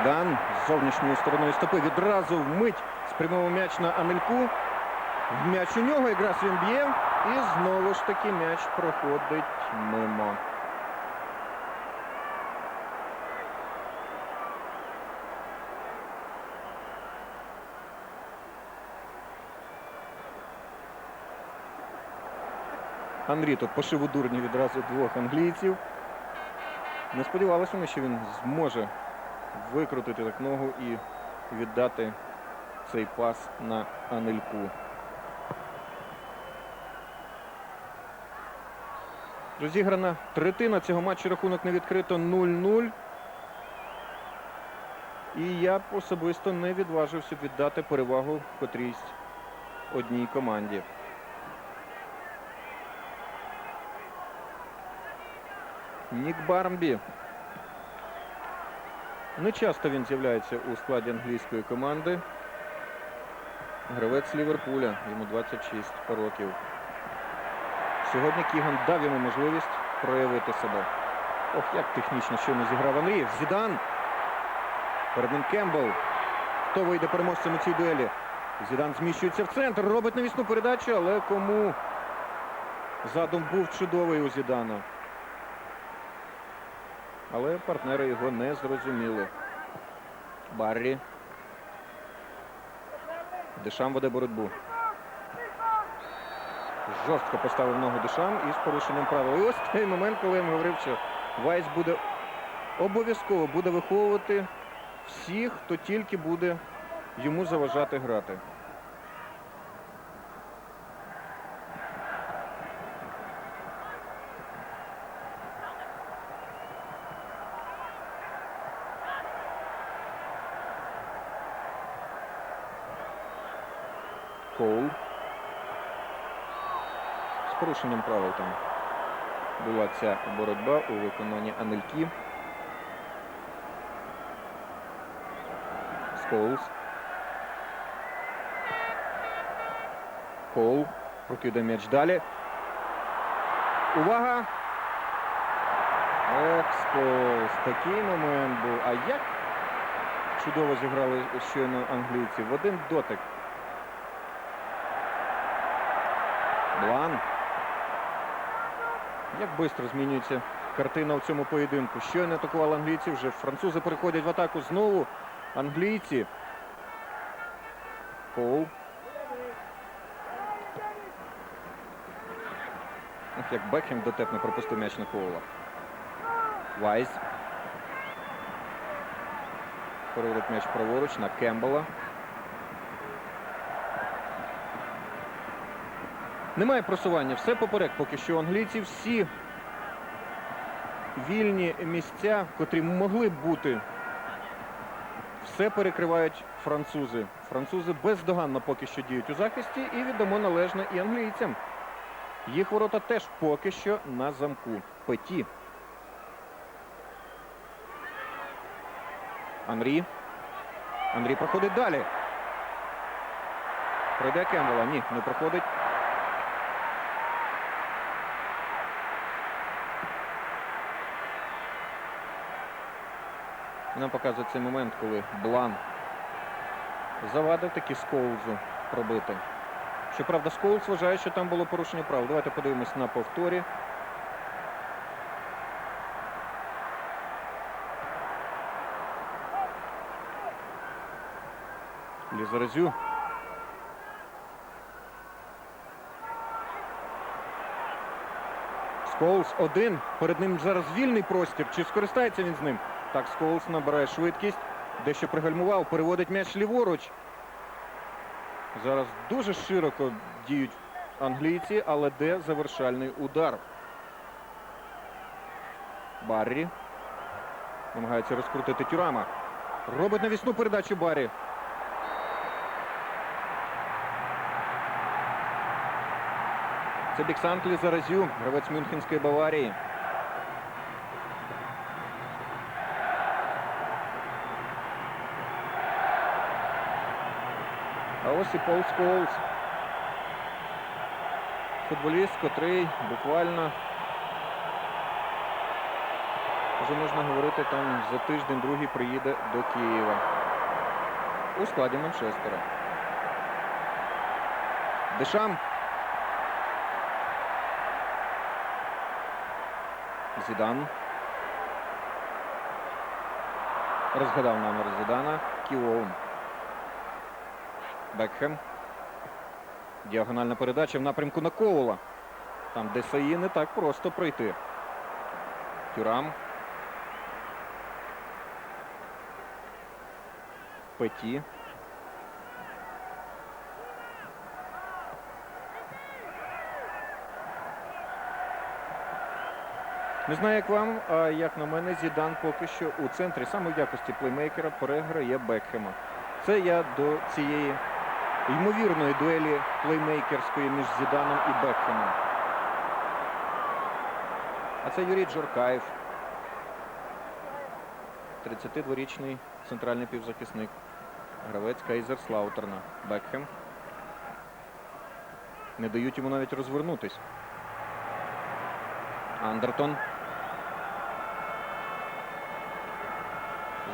Зідан з зовнішньою стороною стопи відразу вмить спрямовував м'яч на Анельку. М'яч у нього, якраз він б'є. І знову ж таки м'яч проходить мимо. Андрій тут пошив у дурні відразу двох англійців. Не сподівалися ми, що він зможе викрутити так ногу і віддати цей пас на Анельку. Розіграна третина цього матчу рахунок не відкрито 0-0. І я б особисто не відважився віддати перевагу котрійсь одній команді. Нік Бармбі. Не часто він з'являється у складі англійської команди. Гравець Ліверпуля, йому 26 років. Сьогодні Кіган дав йому можливість проявити себе. Ох, як технічно щойно зіграв Андрій. Зідан. Перед ним Кембл. Хто вийде переможцем у цій дуелі? Зідан зміщується в центр, робить навісну передачу, але кому задум був чудовий у Зідана. Але партнери його не зрозуміли. Баррі. Дешам веде боротьбу. Жорстко поставив ногу Дешам із порушенням правил. І ось той момент, коли я говорив, що Вайс буде обов'язково буде виховувати всіх, хто тільки буде йому заважати грати. Коул. З порушенням правил там була ця боротьба у виконанні Анельки. Скоулс. Коул. Прокидає м'яч далі. Увага! Ох, Скоулс. Такий момент був. А як чудово зіграли щойно англійці. В один дотик. Блан. Як швидко змінюється картина у цьому поєдинку. Щойно атакували англійці, вже французи переходять в атаку знову. Англійці. Коул. Як Бекхем дотепно пропустив м'яч на Коула. Вайс. Переводить м'яч праворуч на Кембела. Немає просування, все поперек. Поки що у англійців всі вільні місця, котрі могли б бути, все перекривають французи. Французи бездоганно поки що діють у захисті і віддамо належне і англійцям. Їх ворота теж поки що на замку. Петі. Анрі. Андрій проходить далі. Пройде Кембела. Ні, не проходить. Нам показує цей момент, коли Блан завадив таки Скоулзу пробити. Щоправда, Скоулз вважає, що там було порушення прав. Давайте подивимось на повторі. Лізарезю. Скоулс один. Перед ним зараз вільний простір. Чи скористається він з ним? Так, Скоулс набирає швидкість. Дещо пригальмував, переводить м'яч ліворуч. Зараз дуже широко діють англійці, але де завершальний удар? Баррі. Намагається розкрутити Тюрама. Робить навісну передачу Баррі. Це Біксант Лізаразю, гравець Мюнхенської Баварії. А ось і Пол Скоулс. Футболіст, котрий буквально Вже можна говорити, там за тиждень другий приїде до Києва у складі Манчестера. Дешам. Зідан. Розгадав номер Зідана. Кіоун. Бекхем. Діагональна передача в напрямку на Коула. Там Десаї не так просто пройти. Тюрам. Петі. Не знаю, як вам, а як на мене, Зідан поки що у центрі, саме в якості плеймейкера, переграє Бекхема. Це я до цієї ймовірної дуелі плеймейкерської між Зіданом і Бекхемом. А це Юрій Джоркаєв. 32-річний центральний півзахисник. Гравець Кайзерслаутерна. Бекхем. Не дають йому навіть розвернутись. Андертон.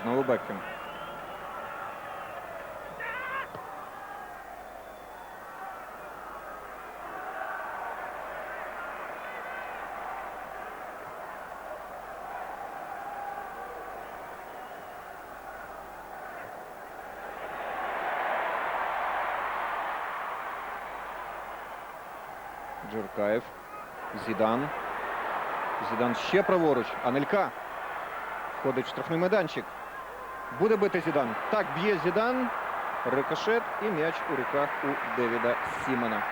Знову Бекхем. Джуркаєв. Зідан. Зідан ще праворуч. Анелька. Входить в штрафний майданчик. Буде бити Зідан. Так, б'є Зідан. Рикошет і м'яч у руках у Девіда Сімена.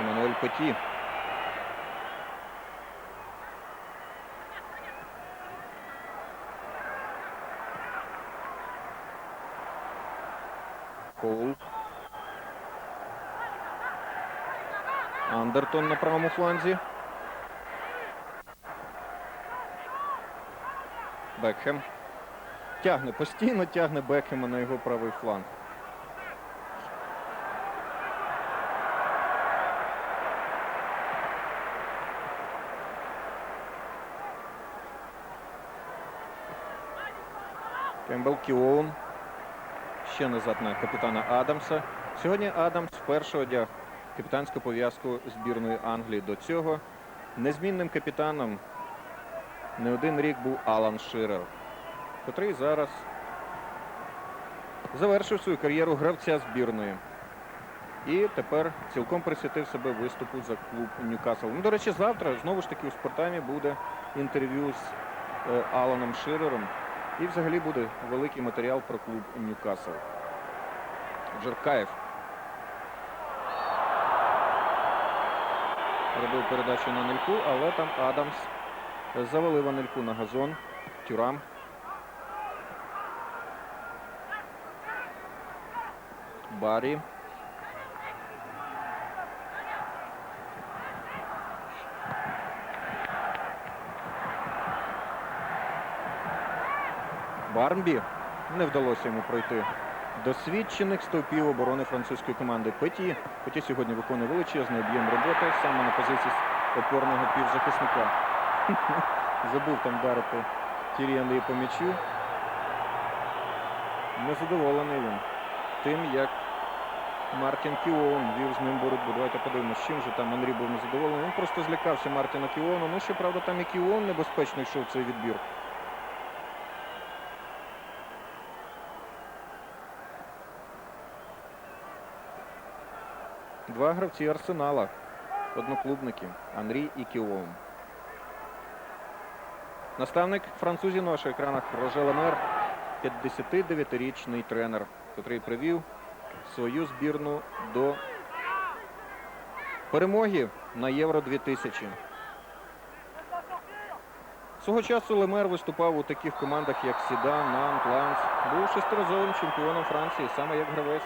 Еммануель Петі. Коул. Андертон на правому фланзі. Бекхем. Тягне, постійно тягне Бекхема на його правий фланг. Кембл Кіоун. Ще назад на капітана Адамса. Сьогодні Адамс вперше одяг капітанську пов'язку збірної Англії. До цього незмінним капітаном не один рік був Алан Ширер, котрий зараз завершив свою кар'єру гравця збірної. І тепер цілком присвятив себе виступу за клуб Ньюкасл. Ну, до речі, завтра знову ж таки у спортамі буде інтерв'ю з е, Аланом Ширером. І взагалі буде великий матеріал про клуб Ньюкасл. Джеркаєв. Робив передачу на Нельку, але там Адамс завалив Анельку на газон. Тюрам. Барі. Барнбі не вдалося йому пройти досвідчених стовпів оборони французької команди Петі. Петі сьогодні виконує величезний об'єм роботи саме на позиції опорного півзахисника. Забув там вдарити Тіріани по м'ячу. Незадоволений він тим, як Мартін Кіоун вів з ним боротьбу. Давайте подивимося, чим же там Андрій був незадоволений. Він просто злякався Мартіна Кіоуна. Ну, щоправда, там і Кіоун небезпечно йшов цей відбір. Два гравці Арсенала. Одноклубники Андрій і Кіоун. Наставник французів на ваших екранах Роже Лемер, 59-річний тренер, котрий привів свою збірну до перемоги на Євро 2000. Свого часу Лемер виступав у таких командах, як Сідан, Нант, Ланс. Був шестиразовим чемпіоном Франції, саме як гравець.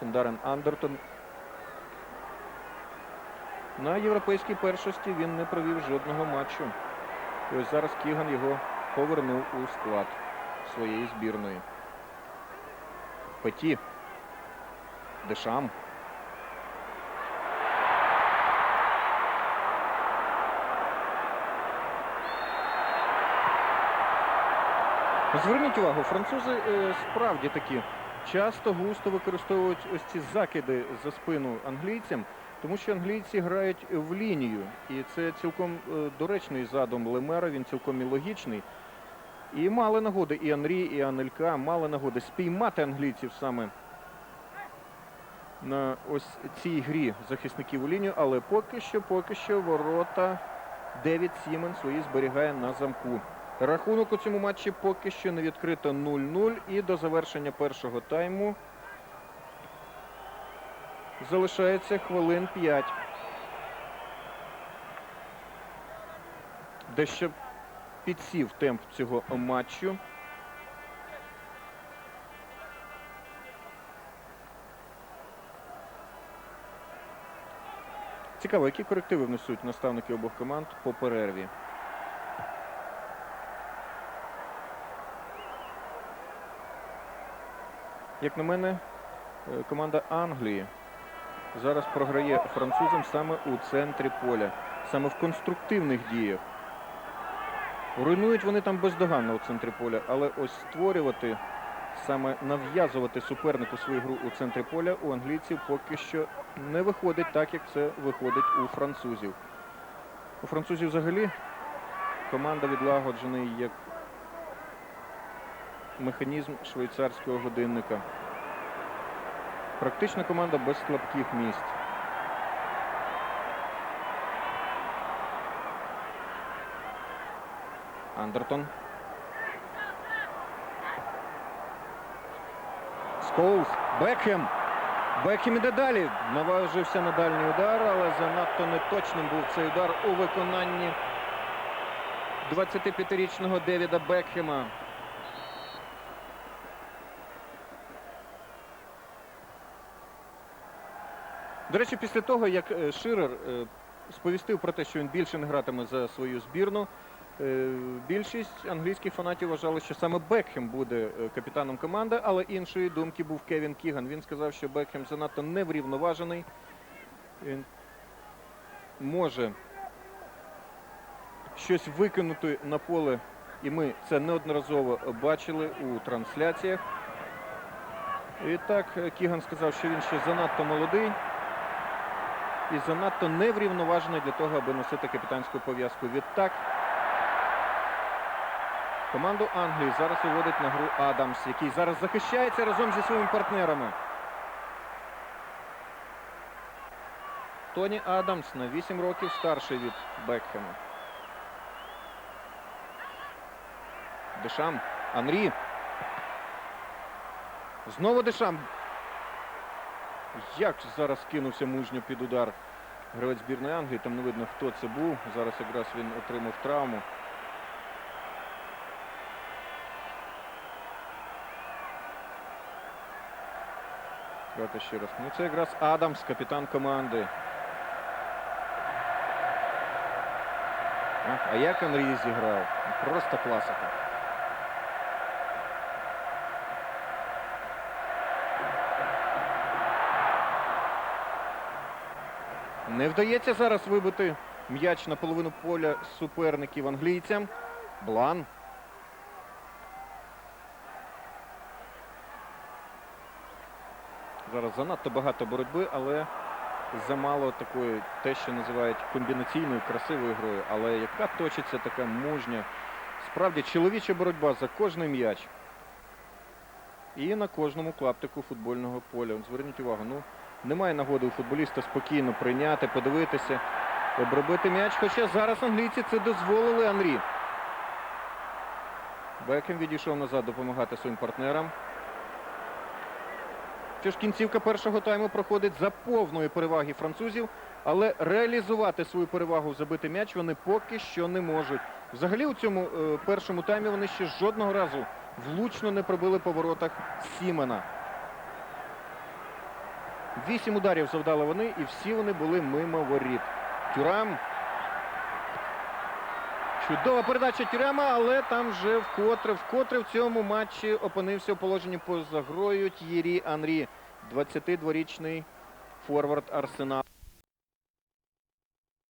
Сендарен Андертон. На європейській першості він не провів жодного матчу. І ось зараз Кіган його повернув у склад. своєї збірної. Петі. Дешам. Зверніть увагу, французи е, справді такі часто густо використовують ось ці закиди за спину англійцям, тому що англійці грають в лінію. І це цілком е, доречний задум Лемера, він цілком і логічний. І мали нагоди і Анрі, і Анелька мали нагоди спіймати англійців саме на ось цій грі захисників у лінію, але поки що, поки що ворота Девід Сімен свої зберігає на замку. Рахунок у цьому матчі поки що не відкрито 0-0 і до завершення першого тайму залишається хвилин 5. Дещо підсів темп цього матчу. Цікаво, які корективи внесуть наставники обох команд по перерві. Як на мене, е, команда Англії зараз програє французам саме у центрі поля, саме в конструктивних діях. Руйнують вони там бездоганно у центрі поля, але ось створювати, саме нав'язувати супернику свою гру у центрі поля у англійців поки що не виходить так, як це виходить у французів. У французів взагалі команда відлагоджений як механізм швейцарського годинника. Практично команда без слабких місць. Андертон. Скоулс. Бекхем. Бекхем іде далі. Наважився на дальній удар, але занадто неточним був цей удар у виконанні 25-річного Девіда Бекхема. До речі, після того, як е, Ширер е, сповістив про те, що він більше не гратиме за свою збірну, е, більшість англійських фанатів вважали, що саме Бекхем буде капітаном команди, але іншої думки був Кевін Кіган. Він сказав, що Бекхем занадто неврівноважений. Він може щось викинути на поле, і ми це неодноразово бачили у трансляціях. І так, Кіган сказав, що він ще занадто молодий і занадто неврівноважений для того, аби носити капітанську пов'язку. Відтак команду Англії зараз виводить на гру Адамс, який зараз захищається разом зі своїми партнерами. Тоні Адамс на 8 років старший від Бекхема. Дешам. Анрі. Знову Дешам. Як зараз кинувся мужньо під удар гравець збірної Англії. Там не видно, хто це був. Зараз якраз він отримав травму. Давайте ще раз. Ну це якраз Адамс, капітан команди. А, як Анрі зіграв? Просто класика. Не вдається зараз вибити м'яч на половину поля суперників англійцям. Блан. Зараз занадто багато боротьби, але замало такої, те, що називають комбінаційною красивою грою. Але яка точиться така мужня, справді чоловіча боротьба за кожний м'яч. І на кожному клаптику футбольного поля. Зверніть увагу, ну немає нагоди у футболіста спокійно прийняти, подивитися, обробити м'яч. Хоча зараз англійці це дозволили Анрі. Бекем відійшов назад допомагати своїм партнерам. Що ж кінцівка першого тайму проходить за повної переваги французів, але реалізувати свою перевагу забити м'яч вони поки що не можуть. Взагалі у цьому е, першому таймі вони ще жодного разу влучно не пробили по воротах Сімена. Вісім ударів завдали вони, і всі вони були мимо воріт. Тюрам. Чудова передача Тюрема, але там вже вкотре, вкотре в цьому матчі опинився у положенні поза грою Т'єрі Анрі. 22-річний форвард Арсенал.